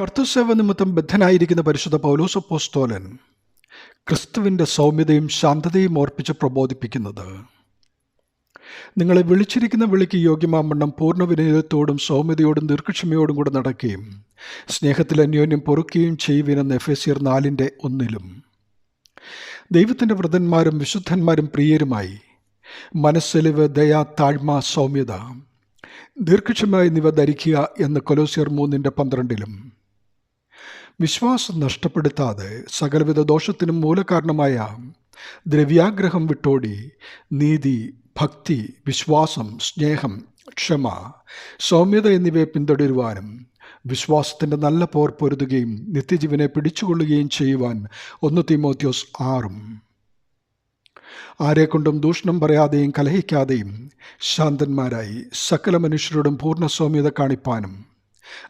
കർത്തൃസേവ നിമിത്തം ബദ്ധനായിരിക്കുന്ന പരിശുദ്ധ പൗലോസപ്പോസ്തോലൻ ക്രിസ്തുവിന്റെ സൗമ്യതയും ശാന്തതയും ഓർപ്പിച്ച് പ്രബോധിപ്പിക്കുന്നത്. നിങ്ങളെ വിളിച്ചിരിക്കുന്ന വിളിക്ക് യോഗ്യമാമണ്ണം പൂർണ വിനയത്തോടും സൗമ്യതയോടും ദീർഘക്ഷമയോടും കൂടെ നടക്കുകയും സ്നേഹത്തിൽ അന്യോന്യം പൊറുക്കുകയും ചെയ്യുവിനെന്ന് എഫ് എസ് നാലിന്റെ ഒന്നിലും. ദൈവത്തിന്റെ വ്രതന്മാരും വിശുദ്ധന്മാരും പ്രിയരുമായി മനസ്സെലിവ് ദയ താഴ്മ സൗമ്യത ദീർഘക്ഷമ എന്നിവ ധരിക്കുക എന്ന് കൊലോസിയർ മൂന്നിന്റെ പന്ത്രണ്ടിലും. വിശ്വാസം നഷ്ടപ്പെടുത്താതെ സകലവിധ ദോഷത്തിനും മൂലകാരണമായ ദ്രവ്യാഗ്രഹം വിട്ടോടി നീതി ഭക്തി വിശ്വാസം സ്നേഹം ക്ഷമ സൗമ്യത എന്നിവയെ പിന്തുടരുവാനും വിശ്വാസത്തിന്റെ നല്ല പോർ പൊരുതുകയും നിത്യജീവനെ പിടിച്ചുകൊള്ളുകയും ചെയ്യുവാൻ ഒന്ന് തീമോത്യോസ് ആറും. ആരെക്കൊണ്ടും ദൂഷണം പറയാതെയും കലഹിക്കാതെയും ശാന്തന്മാരായി സകല മനുഷ്യരോടും പൂർണ സൗമ്യത കാണിപ്പാനും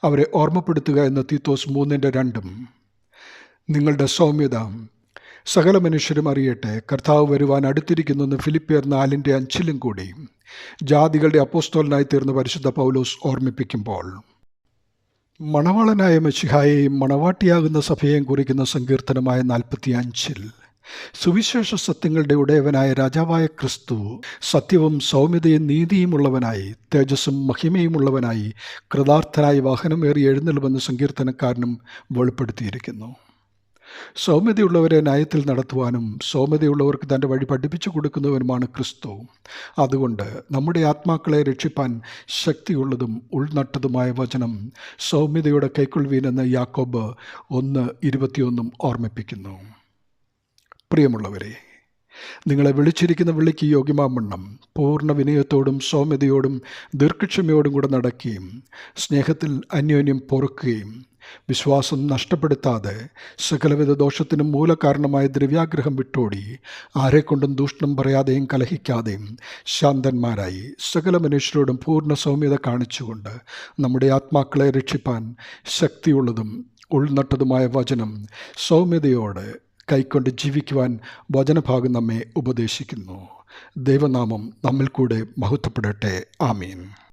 അവരെ ഓർമ്മപ്പെടുത്തുക എന്ന തീത്തോസ് മൂന്നിന്റെ രണ്ടും. നിങ്ങളുടെ സൗമ്യത സകല മനുഷ്യരും അറിയട്ടെ കർത്താവ് വരുവാൻ അടുത്തിരിക്കുന്നെന്ന് ഫിലിപ്പിയർ നാലിന്റെ അഞ്ചിലും കൂടി. ജാതികളുടെ അപ്പോസ്തോലനായി തീർന്ന പരിശുദ്ധ പൗലോസ് ഓർമ്മിപ്പിക്കുമ്പോൾ. മണവാളനായ മെച്ചിഹായെയും മണവാട്ടിയാകുന്ന സഭയെയും കുറിക്കുന്ന സങ്കീർത്തനമായ നാൽപ്പത്തി അഞ്ചിൽ സുവിശേഷ സത്യങ്ങളുടെ ഉടയവനായ രാജാവായ ക്രിസ്തു സത്യവും സൗമ്യതയും നീതിയുമുള്ളവനായി തേജസ്സും മഹിമയുമുള്ളവനായി കൃതാർത്ഥനായി വാഹനമേറി എഴുന്നള്ളുമെന്ന് സങ്കീർത്തനക്കാരനും വെളിപ്പെടുത്തിയിരിക്കുന്നു. സൗമ്യതയുള്ളവരെ നയത്തിൽ നടത്തുവാനും സൗമ്യതയുള്ളവർക്ക് തന്റെ വഴി പഠിപ്പിച്ചു കൊടുക്കുന്നവനുമാണ് ക്രിസ്തു. അതുകൊണ്ട് നമ്മുടെ ആത്മാക്കളെ രക്ഷിപ്പാൻ ശക്തിയുള്ളതും ഉൾനട്ടതുമായ വചനം സൗമ്യതയുടെ കൈക്കൊള്ളുവീനെന്ന് യാക്കോബ് ഒന്ന് ഇരുപത്തിയൊന്നും ഓർമ്മിപ്പിക്കുന്നു. പ്രിയമുള്ളവരെ നിങ്ങളെ വിളിച്ചിരിക്കുന്ന വിളിക്ക് യോഗ്യമാമണ്ണം പൂർണ വിനയത്തോടും സൗമ്യതയോടും ദീർഘക്ഷമയോടും കൂടെ നടക്കുകയും സ്നേഹത്തിൽ അന്യോന്യം പൊറുക്കുകയും വിശ്വാസം നഷ്ടപ്പെടുത്താതെ സകലവിധ ദോഷത്തിനും മൂലകാരണമായ ദ്രവ്യാഗ്രഹം വിട്ടോടി ആരെക്കൊണ്ടും ദൂഷണം പറയാതെയും കലഹിക്കാതെയും ശാന്തന്മാരായി സകല മനുഷ്യരോടും പൂർണ സൗമ്യത കാണിച്ചുകൊണ്ട് നമ്മുടെ ആത്മാക്കളെ രക്ഷിപ്പാൻ ശക്തിയുള്ളതും ഉൾനട്ടതുമായ വചനം സൗമ്യതയോടെ കൈക്കൊണ്ട് ജീവിക്കുവാൻ വചനഭാഗം നമ്മെ ഉപദേശിക്കുന്നു. ദൈവനാമം നമ്മിൽ കൂടെ മഹത്വപ്പെടട്ടെ. ആമീൻ.